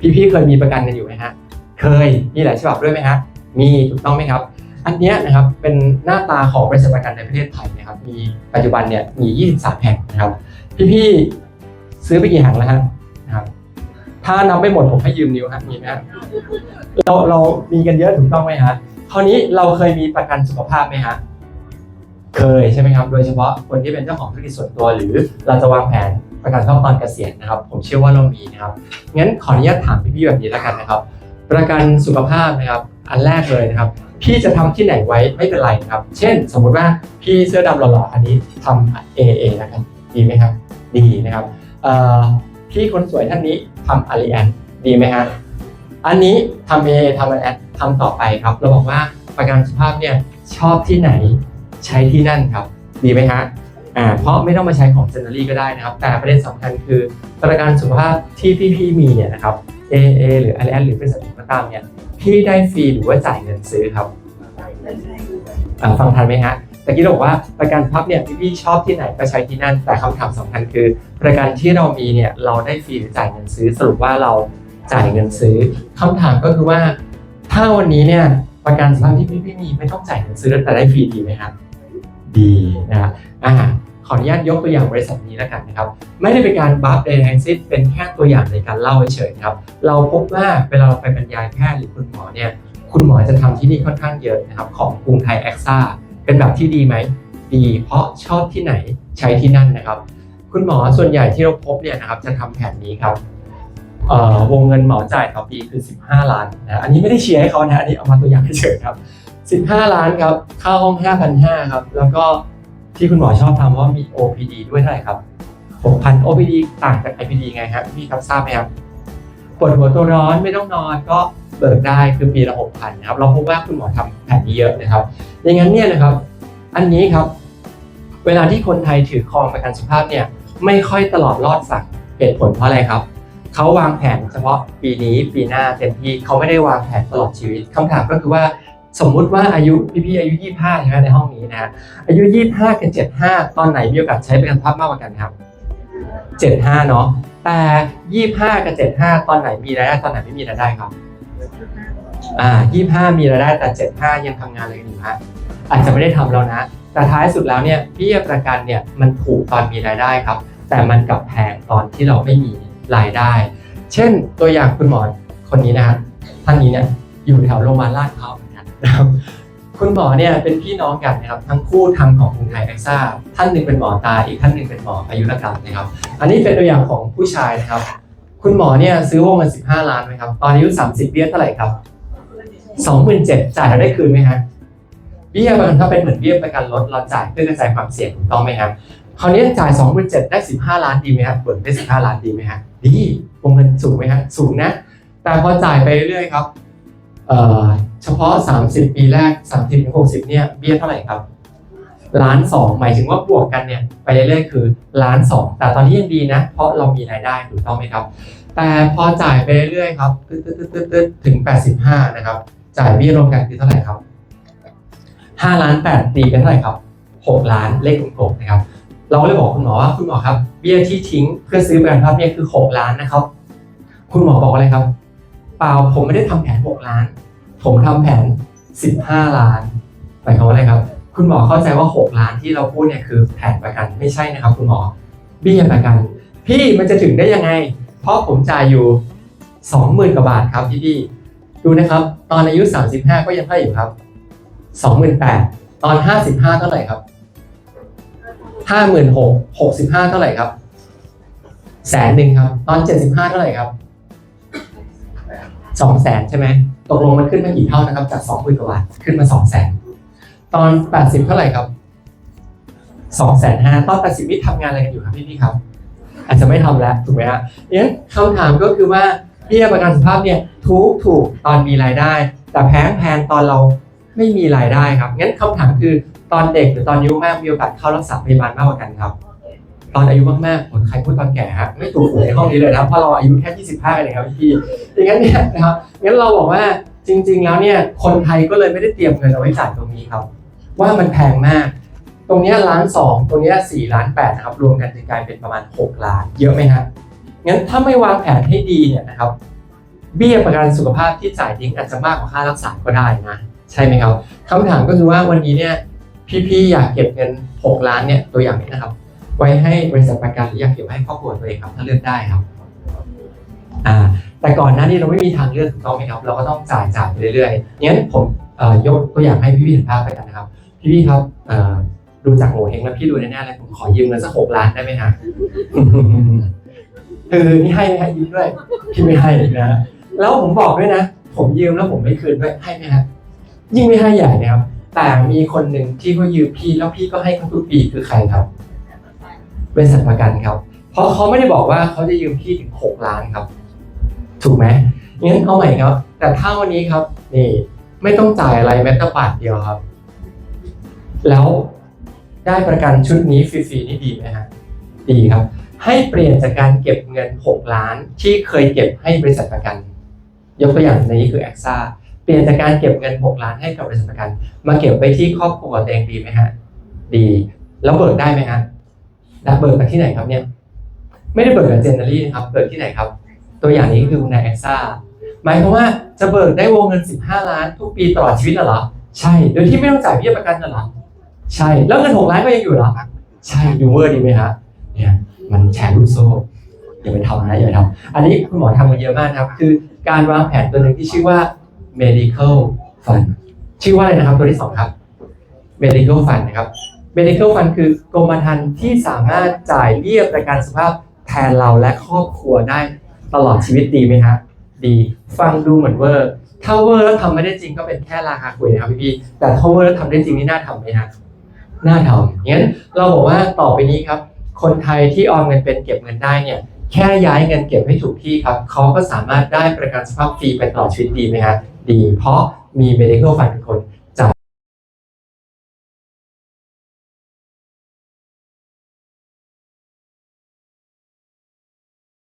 พี่ๆเคยมีประกันกันอยู่ไหมฮะเคยมีหลายฉบับด้วยไหมฮะมีถูกต้องไหมครับ อันเนี้ยนะครับเป็นหน้าตาของบริษัทประกันในประเทศไทยนะครับ มีปัจจุบันเนี่ยมี 23 แห่งนะครับ พี่ๆซื้อไปกี่แห่งแล้วฮะนะครับถ้านับไม่หมดผมให้ยืมนิ้วฮะมีไหมฮะเราเรามีกันเยอะถูกต้องไหมฮะคราวนี้เราเคยมีประกันสุขภาพไหมฮะเคยใช่ไหมครับ โดยเฉพาะคนที่เป็นเจ้าของธุรกิจส่วนตัวหรือเราจะวางแผน ประกันเข้าตอนเกษียณนะครับ ผมเชื่อว่าเรามีนะครับงั้นขออนุญาตถามพี่ๆแบบนี้แล้วกันนะครับ ประกันสุขภาพนะครับ อันแรกเลยนะครับ พี่จะทำที่ไหนไว้ไม่เป็นไรนะครับ เช่น สมมุติว่าพี่เสื้อดำหล่อๆอันนี้ทำ AA แล้วกันดีไหมครับดีนะครับพี่คนสวยท่านนี้ทำอารีแอนดีไหมฮะอันนี้ทำ AA ทำอารีแอนทำต่อไปครับเราบอกว่าประกันสุขภาพเนี่ยชอบที่ไหนใช้ที่นั่นครับ ดีไหมฮะ เพราะไม่ต้องมาใช้ของเซนเนอรี่ก็ได้นะครับ แต่ประเด็นสำคัญคือประกันสุขภาพที่พี่ๆมีเนี่ยนะครับ AA หรือ a อ r หรือบริษัทไหนก็ตามเนี่ยพี่ได้ฟรีหรือว่าจ่ายเงินซื้อครับอ่าฟังทันไหมฮะตะกี้เราบอกว่าประกันพับเนี่ยพี่ๆชอบที่ไหนก็ใช้ที่นั่น แต่คำถามสำคัญคือ ประกันที่เรามีเนี่ยเราได้ฟรีหรือจ่ายเงินซื้อ สรุปว่าเราจ่ายเงินซื้อคำถามก็คือว่า ถ้าวันนี้เนี่ยประกันสุขภาพที่พี่ๆมีไม่ต้องจ่ายเงินซื้อแต่ได้ฟรีดีไหมครับดีนะฮะอ่า ขออนุญาตยกตัวอย่างบริษัทนี้แล้วกันนะครับ ไม่ได้เป็นการบัฟใดทั้งสิ้นเป็นแค่ตัวอย่างในการเล่าเฉยครับ เราพบว่าเวลาเราไปบรรยายแพทย์หรือคุณหมอเนี่ยคุณหมอจะทำที่นี่ค่อนข้างเยอะนะครับของกรุงไทยแอคซ่าเป็นแบบที่ดีไหมดี เพราะชอบที่ไหนใช้ที่นั่นนะครับ คุณหมอส่วนใหญ่ที่เราพบเนี่ยนะครับจะทำแผนนี้ครับวงเงินเหมาจ่ายต่อปีคือ 15 ล้านนะอันนี้ไม่ได้เชียร์ให้เขานะอันนี้เอามาตัวอย่างเฉยครับ 15 ล้านครับค่าห้อง 5,500ครับแล้วก็ ที่คุณหมอชอบทำว่ามี OPD ด้วยเท่าไหร่ครับ 6,000 OPD ต่างจาก IPD ไงครับพี่ครับทราบไหมครับปวดหัวตัวร้อนไม่ต้องนอนก็เบิกได้คือปีละ6,000นะครับเราพบว่าคุณหมอทำแผนนี้เยอะนะครับอย่างนั้นเนี่ยนะครับ อันนี้ครับ เวลาที่คนไทยถือครองประกันสุขภาพเนี่ยไม่ค่อยตลอดรอดฝั่งเหตุผลเพราะอะไรครับ เขาวางแผนเฉพาะปีนี้ปีหน้าเต็มที่เขาไม่ได้วางแผนตลอดชีวิตคำถามก็คือว่า สมมุติว่าอายุพี่ๆอายุ 25ใช่ไหมในห้องนี้นะฮะอายุ 25กับ 75 ตอนไหนมีโอกาสใช้ประกันภาพมากกว่ากันครับ 75 เนาะแต่ 25 กับ 75 ตอนไหนมีรายได้ตอนไหนไม่มีรายได้ครับอ่า25 มีรายได้แต่ 75 ยังทำงานอะไรกันอยู่ฮะอาจจะไม่ได้ทำแล้วนะ แต่ท้ายสุดแล้วเนี่ยเบี้ยประกันเนี่ยมันถูกตอนมีรายได้ครับ แต่มันกลับแพงตอนที่เราไม่มีรายได้ เช่นตัวอย่างคุณหมอคนนี้นะฮะท่านนี้เนี่ยอยู่แถวโรงพยาบาลลาดพร้าว นะครับคุณหมอเนี่ยเป็นพี่น้องกันนะครับทั้งคู่ทำของกรุงไทยแอคซ่าท่านหนึ่งเป็นหมอตาอีกท่านหนึ่งเป็นหมออายุรกรรมนะครับ อันนี้เป็นตัวอย่างของผู้ชายนะครับ คุณหมอเนี่ยซื้อวงเงิน15 ล้านไหมครับตอนอายุ 30เบี้ยเท่าไหร่ครับ27,000จ่ายแล้วได้คืนไหมฮะเบี้ยประกันก็เป็นเหมือนเบี้ยประกันรถเราจ่ายเพื่อกระจายความเสี่ยงถูกต้องไหมครับคราวนี้จ่าย27,000ได้15 ล้านดีไหมครับเบิกได้15 ล้านดีไหมฮะดีวงเงินสูงไหมฮะสูงนะ แต่พอจ่ายไปเรื่อยๆครับ เฉพาะ 30 ปีแรก 30ถึง60เนี่ยเบี้ยเท่าไหร่ครับล้านสองหมายถึงว่าบวกกันเนี่ยไปเรื่อยๆคือล้านสองแต่ตอนนี้ยังดีนะ เพราะเรามีรายได้ถูกต้องไหมครับ แต่พอจ่ายไปเรื่อยๆครับตึ๊ดตึ๊ดตึ๊ดตึ๊ดตึ๊ดถึง 85 นะครับ จ่ายเบี้ยรวมกันคือเท่าไหร่ครับ5ล้าน8ตีเป็นเท่าไหร่ครับ 6 ล้านเลขกลมๆนะครับ เราก็เลยบอกคุณหมอว่าคุณหมอครับ เบี้ยที่ทิ้งเพื่อซื้อประกันภาพเนี่ยคือ 6 ล้านนะครับ คุณหมอบอกอะไรครับ เปล่าผมไม่ได้ทำแผน 6 ล้าน ผมทำแผน 15 ล้านหมายความว่าอะไรครับ คุณหมอเข้าใจว่า 6 ล้านที่เราพูดเนี่ยคือแผนประกันไม่ใช่นะครับ คุณหมอเบี้ยประกัน พี่มันจะถึงได้ยังไง เพราะผมจ่ายอยู่ 20,000กว่าบาทครับพี่พี่ดูนะครับ ตอนอายุ 35 ก็ยังได้อยู่ครับ 28,000ตอน 55 เท่าไหร่ครับ56,000 65เท่าไหร่ครับแสนหนึ่งครับ ตอน75เท่าไหร่ครับ 2แสนใช่ไหมตกลงมันขึ้นมากี่เท่านะครับ จาก20,000กว่าบาทขึ้นมา2แสนตอน80เท่าไหร่ครับ2แสนห้าตอน80นี่ทำงานอะไรกันอยู่ครับพี่พี่ครับ อาจจะไม่ทำแล้วถูกไหมฮะงั้นคำถามก็คือว่าเบี้ยประกันสุขภาพเนี่ยถูกถูกตอนมีรายได้ แต่แพงแพงตอนเราไม่มีรายได้ครับงั้นคำถามคือตอนเด็กหรือตอนอายุมากมีโอกาสเข้ารักษาพยาบาลมากกว่ากันครับ ตอนอายุมากๆคนใครพูดตอนแก่ฮะไม่ถูกในห้องนี้เลยนะเพราะเราอายุแค่ 25เลยครับพี่อย่างนั้นเนี่ยนะครับงั้นเราบอกว่าจริง ๆ แล้วเนี่ยคนไทยก็เลยไม่ได้เตรียมเงินเอาไว้จ่ายตรงนี้ครับ ว่ามันแพงมาก ตรงเนี้ยล้านสองตรงเนี้ยสี่ล้านแปดนะครับรวมกันจะกลายเป็นประมาณ 6 ล้าน เยอะไหมฮะงั้นถ้าไม่วางแผนให้ดีเนี่ยนะครับเบี้ยประกันสุขภาพที่จ่ายทิ้งอาจจะมากกว่าค่ารักษาก็ได้นะใช่ไหมครับคำถามก็คือว่าวันนี้เนี่ยพี่ๆอยากเก็บเงิน 6 ล้านเนี่ยตัวอย่างนี้นะครับ ไว้ให้บริษัทประกันหรืออยากเก็บไว้ให้ครอบครัวตัวเองครับถ้าเลือกได้ครับอ่าแต่ก่อนหน้านี้เราไม่มีทางเลือกถูกต้องไหมครับ เราก็ต้องจ่ายจ่ายไปเรื่อยๆงั้นผมเอ่อยกตัวอย่างให้พี่ๆเห็นภาพไปกันนะครับ พี่ๆครับเอ่อดูจากโงเฮงแล้วพี่ดูแน่ๆเลยผมขอยืมเงินสักหกล้านได้ไหมฮะเออนี่ให้ไหมฮะยืมด้วยพี่ไม่ให้นะแล้วผมบอกด้วยนะ ผมยืมแล้วผมไม่คืนด้วยให้ไหมฮะยิ่งไม่ให้ใหญ่นะครับแต่มีคนหนึ่งที่เขายืมพี่แล้วพี่ก็ให้เขาทุกปีคือใครครับ บริษัทประกันครับ เพราะเขาไม่ได้บอกว่าเขาจะยืมพี่ถึงหกล้านครับ ถูกไหมงั้นเอาใหม่ครับ แต่ถ้าวันนี้ครับนี่ไม่ต้องจ่ายอะไรแม้แต่บาทเดียวครับ แล้วได้ประกันชุดนี้ฟรีๆนี่ดีไหมฮะดีครับ ให้เปลี่ยนจากการเก็บเงิน 6 ล้านที่เคยเก็บให้บริษัทประกัน ยกตัวอย่างในนี้คือแอคซ่าเปลี่ยนจากการเก็บเงิน 6 ล้านให้กับบริษัทประกัน มาเก็บไว้ที่ครอบครัวเองดีไหมฮะ ดี แล้วเบิกได้ไหมฮะ แล้วเบิกจากที่ไหนครับเนี่ย ไม่ได้เบิกกับเจนเนอรี่นะครับเบิกที่ไหนครับ ตัวอย่างนี้คือคุณนายแอซ่าหมายความว่าจะเบิกได้วงเงิน 15 ล้าน ทุกปีตลอดชีวิตเหรอใช่ โดยที่ไม่ต้องจ่ายเบี้ยประกันเหรอใช่ แล้วเงิน 6 ล้านก็ยังอยู่เหรอใช่ดูเวอร์ดีไหมฮะเนี่ยมันแชร์ลูกโซ่อย่าไปทำนะอย่าไปทำอันนี้คุณหมอทำมาเยอะมากครับ คือการวางแผนตัวหนึ่งที่ชื่อว่า medical fund ชื่อว่าอะไรนะครับตัวที่สองครับ medical fund นะครับ medical fund คือกรมธรรม์ที่สามารถจ่ายเบี้ยประกันสุขภาพแทนเราและครอบครัวได้ตลอดชีวิตดีไหมฮะดีฟังดูเหมือนเวอร์ถ้าเวอร์แล้วทำไม่ได้จริงก็เป็นแค่ราคาคุยนะครับพี่ๆแต่ถ้าเวอร์แล้วทำได้จริงนี่น่าทำไหมฮะน่าทำงั้นเราบอกว่าต่อไปนี้ครับ คนไทยที่ออมเงินเป็นเก็บเงินได้เนี่ยแค่ย้ายเงินเก็บให้ถูกที่ครับเขาก็สามารถได้ประกันสุขภาพฟรีไปตลอดชีวิตดีไหมฮะดี เพราะมี medical fund เป็นคน